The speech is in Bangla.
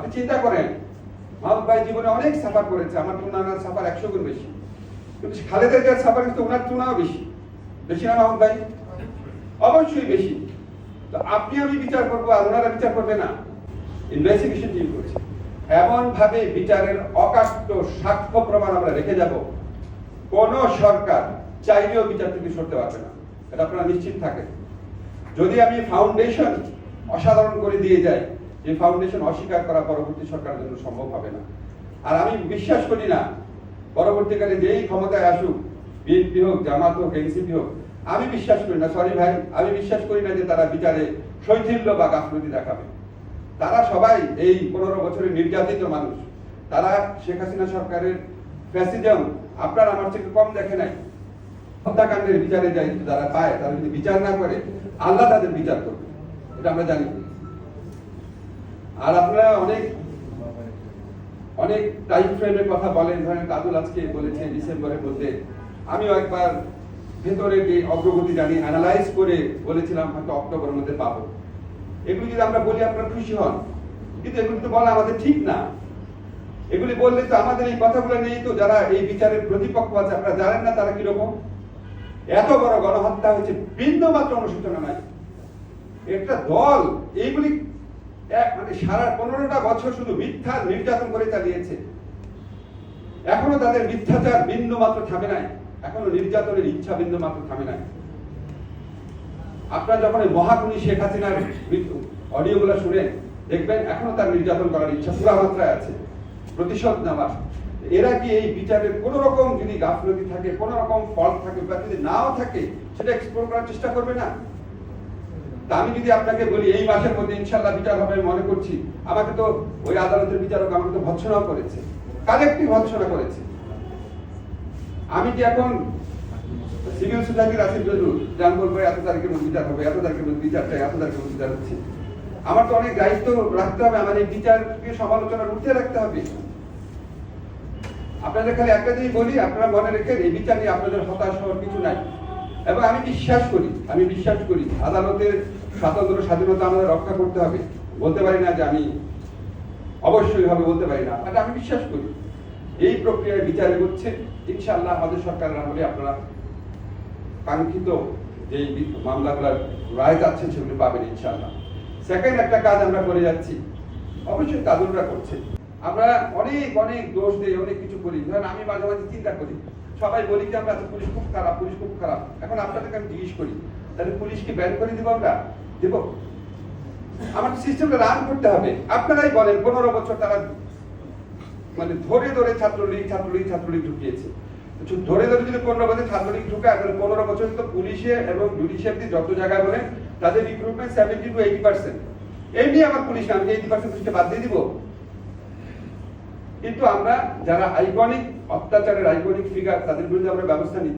আপনি চিন্তা করেন মাহবুব ভাই জীবনে অনেক সাফার করেছে, আমার তুলনার সাফার একশো গুণ বেশি। কিন্তু খালেদা জিয়ার সাফার কিন্তু ওনার তুলনাও বেশি। বেশি না মাহবুব ভাই? অবশ্যই বেশি। তো আপনি আমি বিচার করব আর ওনারা বিচার করবে না। ইনভেস্টিগেশন টিম করছে। এমন ভাবে বিচারের অকাট্য সাক্ষ্য প্রমাণ আমরা রেখে যাব। কোন সরকার চাইলেও বিচার থেকে সরতে পারবে না। এটা আপনারা নিশ্চিত থাকেন। যদি আমি ফাউন্ডেশন অসাধারণ করে দিয়ে যাই যে ফাউন্ডেশন অস্বীকার করা পরবর্তী সরকারের জন্য সম্ভব হবে না। আর আমি বিশ্বাস করি না, পরবর্তীকালে যেই ক্ষমতায় আসুক, বিএনপি হোক, জামাত হোক, এনসিপি হোক, আমি বিশ্বাস করি না সরি ভাই, আমি বিশ্বাস করি না যে তারা বিচারে শৈথিল্য বা গাফলতি দেখাবে। তারা সবাই এই পনেরো বছরের নির্যাতিত মানুষ। তারা শেখ হাসিনা সরকারের ফ্যাসিজম আপনার আমার থেকে কম দেখে নাই। হত্যাকাণ্ডের বিচারে যাই যারা পায়, তারা যদি বিচার না করে, আল্লাহ তাদের বিচার করবে। এটা আমরা জানি। আর আপনারা অনেক অনেক টাইম ফ্রেমের কথা বলেন। ধরেন কাজল আজকে বলেছে ডিসেম্বরের মধ্যে। আমিও একবার ভেতরে যে অগ্রগতি জানি অ্যানালাইজ করে বলেছিলাম, হয়তো অক্টোবরের মধ্যে পাবো। এগুলি যদি আমরা বলি, আপনারা খুশি হন। কিন্তু এগুলি তো বলা আমাদের ঠিক না। এগুলি বললে তো আমাদের এই কথাগুলো নেই তো, যারা এই বিচারের প্রতিপক্ষ আছে, আপনারা জানেন না তারা কীরকম? এত বড় গণহত্যা হয়েছে বিন্দু মাত্র অনুসূচনা নাই। একটা দল, এইগুলি মানে সারা পনেরোটা বছর শুধু মিথ্যা নির্যাতন করে চালিয়েছে। এখনও তাদের মিথ্যাচার মাত্র থামে নাই। এখনও নির্যাতনের ইচ্ছা মাত্র থামে নাই। আপনারা যখন মহাগুণী শেখ হাসিনার অডিওগুলো শুনেন, দেখবেন এখনও তার নির্যাতন করার ইচ্ছা পুরা মাত্রায় আছে। প্রতিশোধ নেওয়ার। এরা কি এই বিচারের কোন রকম যদি গাফলতি থাকে, কোন রকম ফল থাকে বা যদি নাও থাকে, সেটা এক্সপ্লোর করার চেষ্টা করবে না? আমি যদি আপনাকে বলি, এই মাসের মধ্যে ইনশাল্লাহ বিচার হবে মনে করছি, আমাকে তো ওই আদালতের বিচারক আমাকে তো ভৎসনাও করেছে, কালেক্টিভ ভৎসনা করেছে। আমি কি এখন সিভিল সোসাইটির আসিফ নজরুল যান বলব এত তারিখের মধ্যে বিচার হবে, এত তারিখের মধ্যে বিচার চাই, এত তারিখের মধ্যে বিচার হচ্ছে। আমার তো অনেক দায়িত্ব রাখতে হবে, আমার এই বিচারকে সমালোচনার উঠে রাখতে হবে। আপনাদের খালি একটা জিনিস বলি, আপনারা মনে রেখে এই বিচার নিয়ে আপনাদের হতাশ হওয়ার কিছু নাই। এবং আমি বিশ্বাস করি, আমি বিশ্বাস করি আদালতের স্বাতন্ত্র স্বাধীনতা আমাদের রক্ষা করতে হবে। বলতে পারি না যে আমি অবশ্যই হবে বলতে পারি না, বাট আমি বিশ্বাস করি এই প্রক্রিয়ায় বিচার এগোচ্ছে। ইনশাআল্লাহ আমাদের সরকারের আমলে আপনারা কাঙ্ক্ষিত যে মামলাগুলোর রায় যাচ্ছেন সেগুলো পাবেন ইনশাআল্লাহ। সেকেন্ড একটা কাজ আমরা করে যাচ্ছি, অবশ্যই কাজুররা করছে। আমরা অনেক অনেক দোষ দিই অনেক কিছু করি। ধরেন আমি মাঝে মাঝে চিন্তা করি সবাই বলি যে আমরা পুলিশ খুব খারাপ, পুলিশ খুব খারাপ। এখন আপনাদেরকে আমি জিজ্ঞেস করি, তাহলে পুলিশকে ব্যান করে দিব আমরা? দেব? আমার সিস্টেমটা রান করতে হবে। আপনারাই বলেন, পনেরো বছর তারা মানে ধরে ধরে ছাত্রলীগ ছাত্রলীগ ছাত্রলীগ ঢুকিয়েছে। ধরে ধরে যদি পনেরো বছর ছাত্রলীগ ঢুকায় তাহলে পনেরো বছর তো পুলিশে এবং জুডিশিয়ারি যত জায়গায় বলেন, তাদের recruitment seventy to eighty percent এমনি আমার পুলিশ আমি এইটি পার্সেন্ট পুলিশকে বাদ দিয়ে দিব। কিন্তু আমরা যারা আইকনিক অত্যাচারের আইকনিক ফিগার তাদের বিরুদ্ধে আমরা ব্যবস্থা নিচ্ছি।